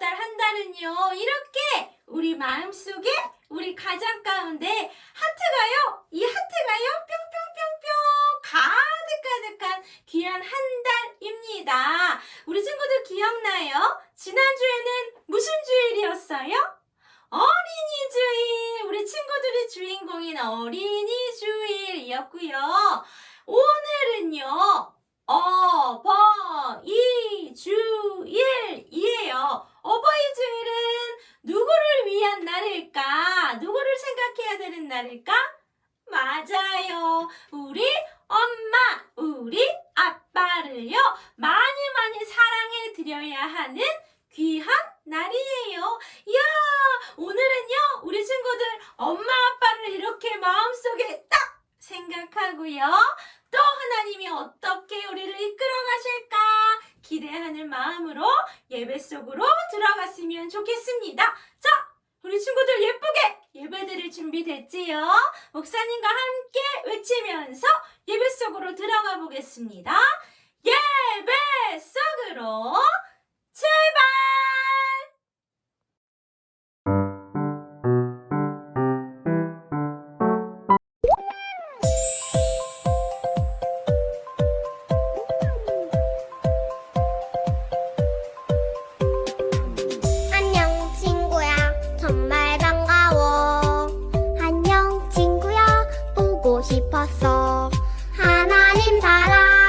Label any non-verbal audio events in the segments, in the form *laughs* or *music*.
달 한 달은요 이렇게 우리 마음속에 우리 가정 가운데 하트가요 이 하트가요 뿅뿅뿅뿅 가득가득한 귀한 한 달입니다 우리 친구들 기억나요? 지난주에는 무슨 주일이었어요? 어린이 주일! 우리 친구들이 주인공인 어린이 주일이었고요. 오늘은요, 어버이 주일이에요. 어버이 주일은 누구를 위한 날일까? 누구를 생각해야 되는 날일까? 맞아요. 우리 엄마, 우리 아빠를요, 많이 많이 사랑해 드려야 하는 귀한 날이에요. 이야, 오늘은요, 우리 친구들 엄마 아빠를 이렇게 마음속에 딱 생각하고요. 또 하나님이 어떻 예배 속으로 들어갔으면 좋겠습니다. 자, 우리 친구들 예쁘게 예배드릴 준비 됐지요? 목사님과 함께 외치면서 예배 속으로 들어가 보겠습니다. 예배 속으로 출발! 하나님 사랑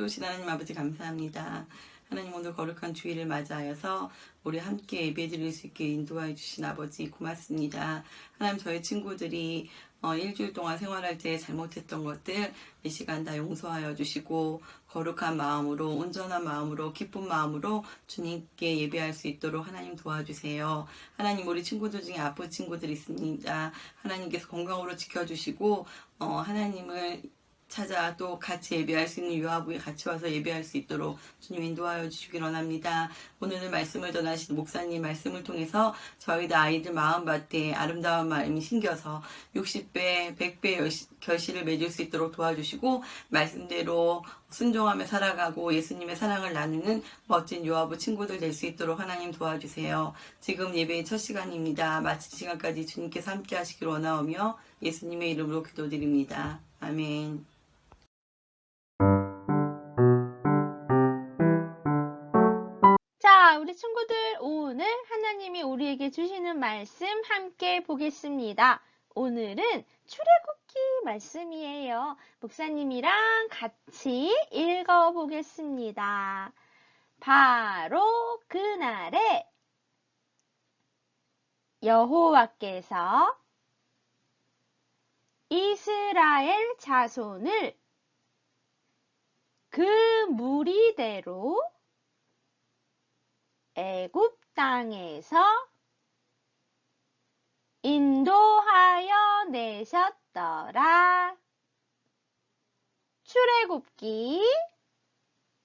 크신 하나님 아버지 감사합니다. 하나님 오늘 거룩한 주일을 맞이하여서 우리 함께 예배 드릴 수 있게 인도하여 주신 아버지 고맙습니다. 하나님 저희 친구들이 어, 일주일 동안 생활할 때 잘못했던 것들 이 시간 다 용서하여 주시고 거룩한 마음으로 온전한 마음으로 기쁜 마음으로 주님께 예배할 수 있도록 하나님 도와주세요. 하나님 우리 친구들 중에 아픈 친구들 있습니다. 하나님께서 건강으로 지켜주시고 어, 하나님을 찾아 또 같이 예배할 수 있는 유아부에 같이 와서 예배할 수 있도록 주님 인도하여 주시길 원합니다. 오늘 말씀을 전하신 목사님 말씀을 통해서 저희들 아이들 마음밭에 아름다운 마음이 심겨서 60배, 100배 결실을 맺을 수 있도록 도와주시고 말씀대로 순종하며 살아가고 예수님의 사랑을 나누는 멋진 요아부 친구들 될 수 있도록 하나님 도와주세요. 지금 예배의 첫 시간입니다. 마친 시간까지 주님께서 함께 하시길 원하오며 예수님의 이름으로 기도드립니다. 아멘. 자, 우리 친구들 오늘 하나님이 우리에게 주시는 말씀 함께 보겠습니다. 오늘은 출애굽기 말씀이에요. 목사님이랑 같이 읽어 보겠습니다. 바로 그날에 여호와께서 이스라엘 자손을 그 무리대로 애굽 땅에서 인도하여 내셨더라. 출애굽기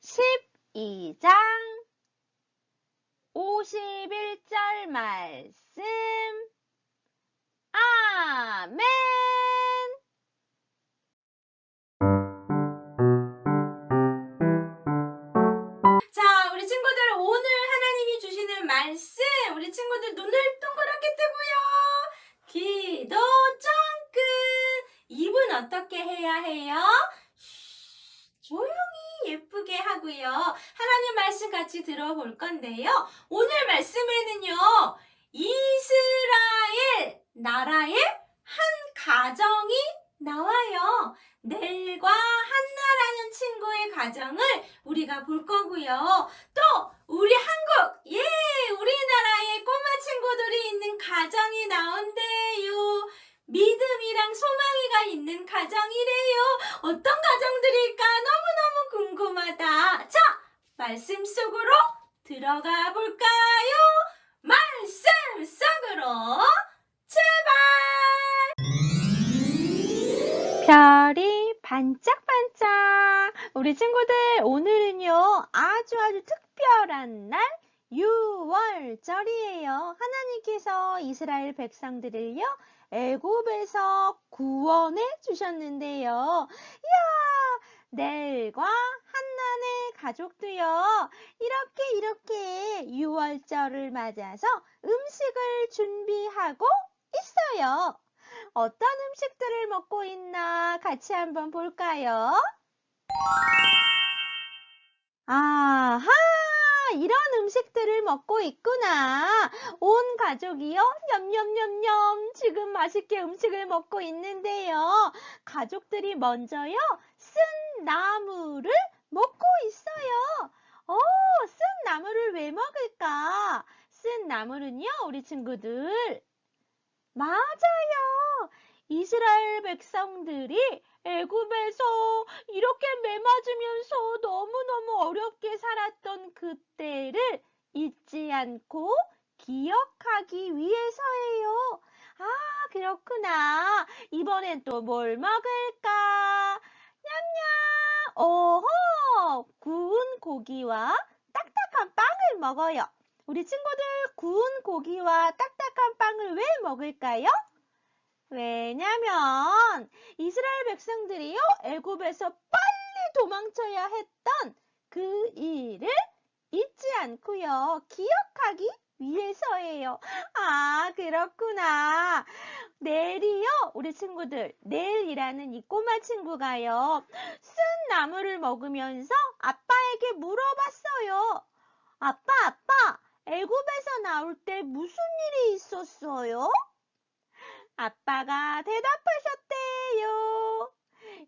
12장 51절 말씀. 아멘. 같이 들어볼 건데요. 오늘 말씀에는요. 이스라엘 나라의 한 가정이 나와요. 넬과 한나라는 친구의 가정을 우리가 볼 거고요. 또 우리 한국, 예, 우리나라의 꼬마 친구들이 있는 가정이 나온대요. 믿음이랑 소망이가 있는 가정이래요. 어떤 가정들일까 너무너무 궁금하다. 자, 말씀 속으로 들어가 볼까요? 말씀 속으로 제발! 별이 반짝반짝. 우리 친구들, 오늘은요, 아주 아주 특별한 날, 6월절이에요. 하나님께서 이스라엘 백성들을요, 애굽에서 구원해 주셨는데요. 이야, 넬과 한난의 가족도요, 이렇게 이렇게 6월절을 맞아서 음식을 준비하고 있어요. 어떤 음식들을 먹고 있나 같이 한번 볼까요? 아하! 이런 음식들을 먹고 있구나. 온 가족이요? 냠냠냠냠. 지금 맛있게 음식을 먹고 있는데요. 가족들이 먼저요. 쓴 나무를 먹고 있어요. 어, 쓴 나무를 왜 먹을까? 쓴 나무는요, 우리 친구들. 맞아요. 이스라엘 백성들이 애굽에서 이렇게 매 맞으면서 너무너무 어렵게 살았던 그때를 잊지 않고 기억하기 위해서예요. 아, 그렇구나. 이번엔 또 뭘 먹을까? 오호! 구운 고기와 딱딱한 빵을 먹어요. 우리 친구들 구운 고기와 딱딱한 빵을 왜 먹을까요? 왜냐면 이스라엘 백성들이요 애굽에서 빨리 도망쳐야 했던 그 일을 잊지 않고요 기억하기 위해서예요. 아 그렇구나. 내일이요 우리 친구들 내일이라는 이 꼬마 친구가요 쓴 나무를 먹으면서 아빠에게 물어봤어요. 아빠 아빠 애굽에서 나올 때 무슨 일이 있었어요? 아빠가 대답하셨대요.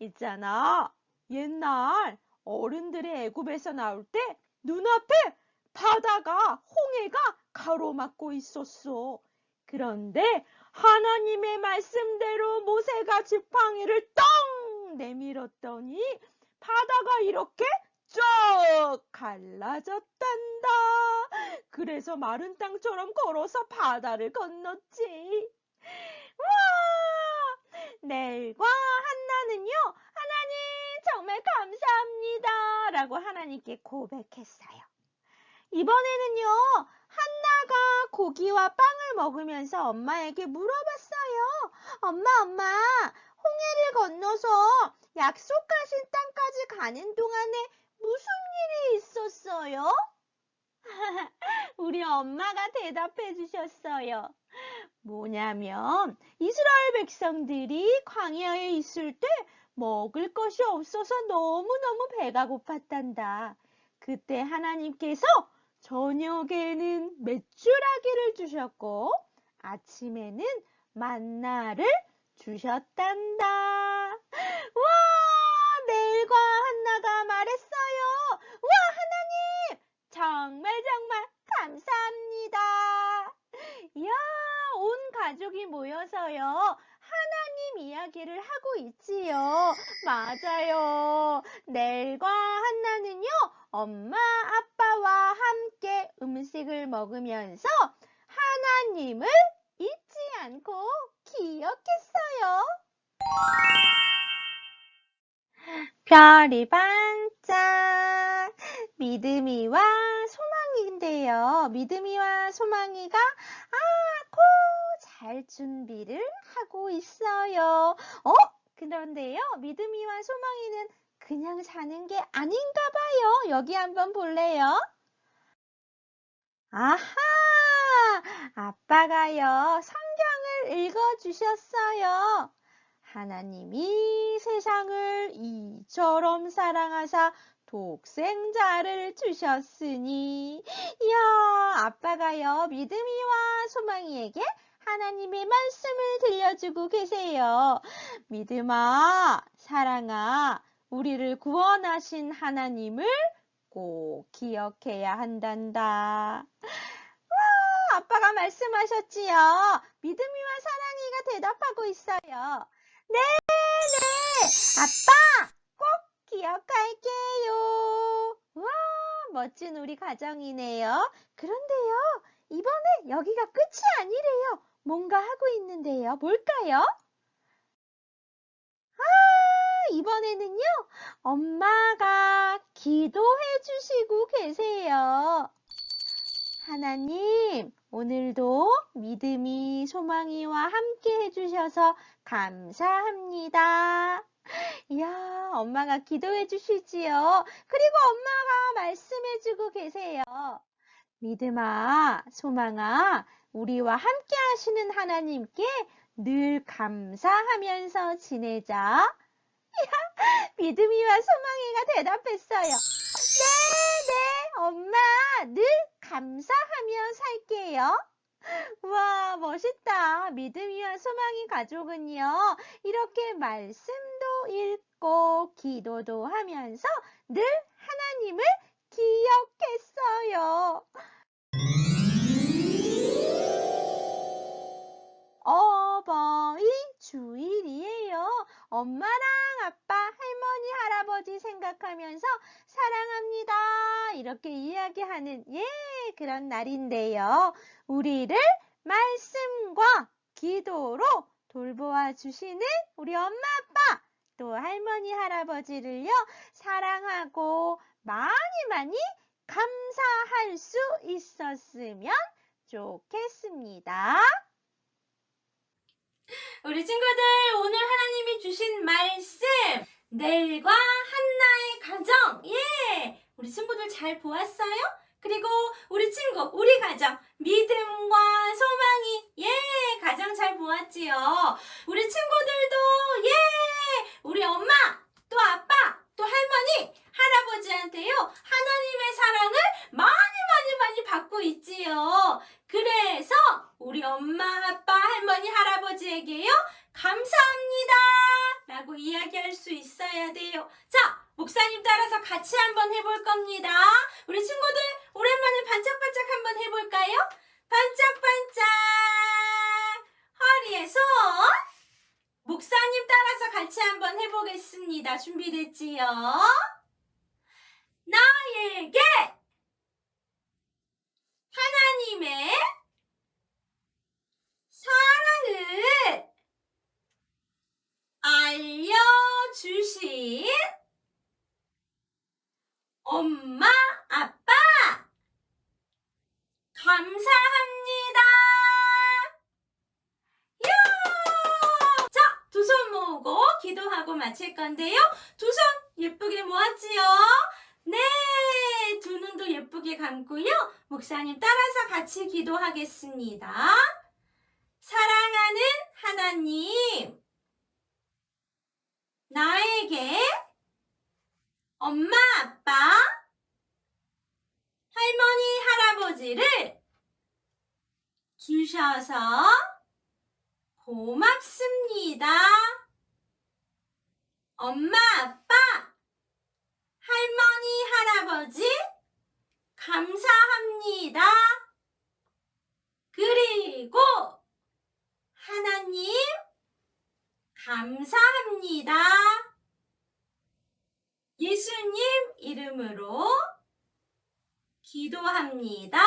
있잖아. 옛날 어른들의 애굽에서 나올 때 눈앞에 바다가 홍해가 가로막고 있었어. 그런데 하나님의 말씀대로 모세가 지팡이를 떡 내밀었더니 바다가 이렇게 쭉 갈라졌단다. 그래서 마른 땅처럼 걸어서 바다를 건넜지. 와! 넬과 한나는요, 하나님 정말 감사합니다. 라고 하나님께 고백했어요. 이번에는요, 한나가 고기와 빵을 먹으면서 엄마에게 물어봤어요. 엄마, 엄마, 홍해를 건너서 약속하신 땅까지 가는 동안에 무슨 일이 있었어요? *laughs* 우리 엄마가 대답해 주셨어요. 뭐냐면, 이스라엘 백성들이 광야에 있을 때 먹을 것이 없어서 너무너무 배가 고팠단다. 그때 하나님께서 저녁에는 메추라기를 주셨고, 아침에는 만나를 주셨단다. 와, 넬과 한나가 말했어요. 와, 하나님! 정말 정말 감사합니다. 이야, 온 가족이 모여서요. 하나님 이야기를 하고 있지요. 맞아요. 넬과 한나는요, 엄마, 아빠와 함께 음식을 먹으면서 하나님을 잊지 않고 기억했어요. 별이 반짝 믿음이와 소망인데요. 믿음이와 소망이가 아고 잘 준비를 하고 있어요. 어? 그런데요. 믿음이와 소망이는 그냥 사는 게 아닌가 봐요. 여기 한번 볼래요? 아하! 아빠가요. 성경을 읽어 주셨어요. 하나님이 세상을 이처럼 사랑하사 독생자를 주셨으니, 이야, 아빠가요, 믿음이와 소망이에게 하나님의 말씀을 들려주고 계세요. 믿음아, 사랑아, 우리를 구원하신 하나님을 꼭 기억해야 한단다. 와, 아빠가 말씀하셨지요. 믿음이와 사랑이가 대답하고 있어요. 네, 네, 아빠, 꼭 기억할게요. 와, 멋진 우리 가정이네요. 그런데요, 이번에 여기가 끝이 아니래요. 뭔가 하고 있는데요. 뭘까요? 아, 이번에는요, 엄마가 기도해 주시고 계세요. 하나님, 오늘도 믿음이 소망이와 함께 해주셔서 감사합니다. 이야, 엄마가 기도해 주시지요. 그리고 엄마가 말씀해 주고 계세요. 믿음아, 소망아, 우리와 함께 하시는 하나님께 늘 감사하면서 지내자. 이야, *laughs* 믿음이와 소망이가 대답했어요. 네, 네, 엄마, 늘 감사하며 살게요. 와, 멋있다. 믿음이와 소망이 가족은요, 이렇게 말씀도 읽고 기도도 하면서 늘 하나님을 기억했어요. 어버이 주일이에요. 엄마랑 아빠, 할머니, 할아버지 생각하면서 사랑합니다. 이렇게 이야기하는, 예, 그런 날인데요. 우리를 말씀과 기도로 돌보아 주시는 우리 엄마, 아빠, 또 할머니, 할아버지를요, 사랑하고 많이 많이 감사할 수 있었으면 좋겠습니다. 우리 친구들 오늘 하나님이 주신 말씀 넬과 한나의 가정. 예! 우리 친구들 잘 보았어요? 그리고 우리 친구 우리 가정 믿음과 소망이 예! 가정 잘 보았지요. 우리 친구들도 예! 우리 엄마 또 아빠 또 할머니 할아버지한테요 하나님의 사랑을 많이 많이 많이 받고 있지요 그래서 우리 엄마, 아빠, 할머니, 할아버지에게요, 감사합니다! 라고 이야기할 수 있어야 돼요. 자, 목사님 따라서 같이 한번 해볼 겁니다. 우리 친구들 오랜만에 반짝반짝 한번 해볼까요? 반짝반짝 허리에 손 목사님 따라서 같이 한번 해보겠습니다. 준비됐지요? 나에게 하나님의 사랑을 알려주신 엄마, 아빠, 감사합니다. 자, 두 손 모으고 기도하고 마칠 건데요. 두 손 예쁘게 모았지요? 네, 두 눈도 예쁘게 감고요. 목사님 따라서 같이 기도하겠습니다. 사랑하는 하나님, 나에게 엄마, 아빠, 할머니, 할아버지를 주셔서 고맙습니다. 엄마, 아빠, 할머니, 할아버지, 감사합니다. 그리고 하나님, 감사합니다. 예수님 이름으로 기도합니다.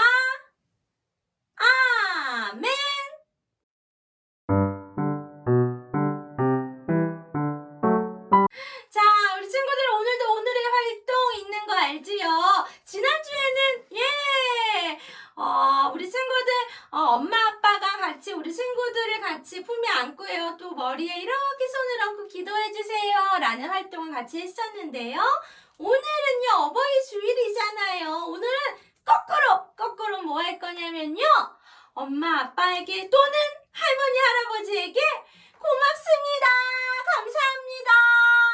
아멘. 거냐면요. 엄마 아빠에게 또는 할머니 할아버지에게 고맙습니다. 감사합니다.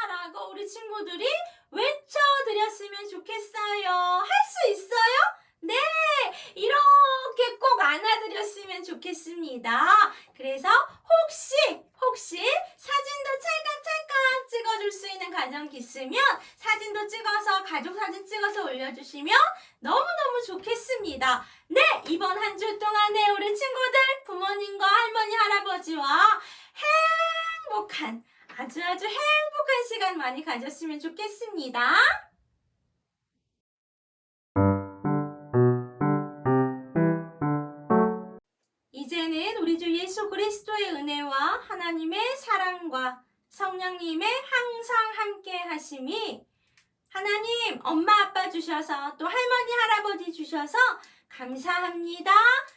라고 우리 친구들이 외쳐드렸으면 좋겠어요. 할 수 있어요? 안아드렸으면 좋겠습니다. 그래서 혹시, 혹시 사진도 찰칵찰칵 찍어줄 수 있는 가정이 있으면 사진도 찍어서, 가족 사진 찍어서 올려주시면 너무너무 좋겠습니다. 네! 이번 한 주 동안에 우리 친구들, 부모님과 할머니, 할아버지와 행복한, 아주 아주 행복한 시간 많이 가졌으면 좋겠습니다. 이제는 우리 주 예수 그리스도의 은혜와 하나님의 사랑과 성령님의 항상 함께 하심이 하나님 엄마 아빠 주셔서 또 할머니 할아버지 주셔서 감사합니다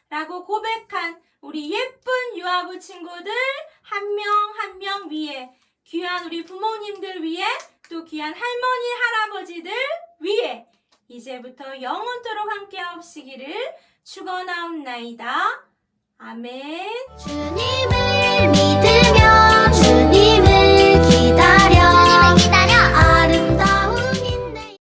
라고 고백한 우리 예쁜 유아부 친구들 한 명 한 명 위에 귀한 우리 부모님들 위에 또 귀한 할머니 할아버지들 위에 이제부터 영원토록 함께 하옵시기를 축원하옵나이다. 아멘. 주님을 믿으며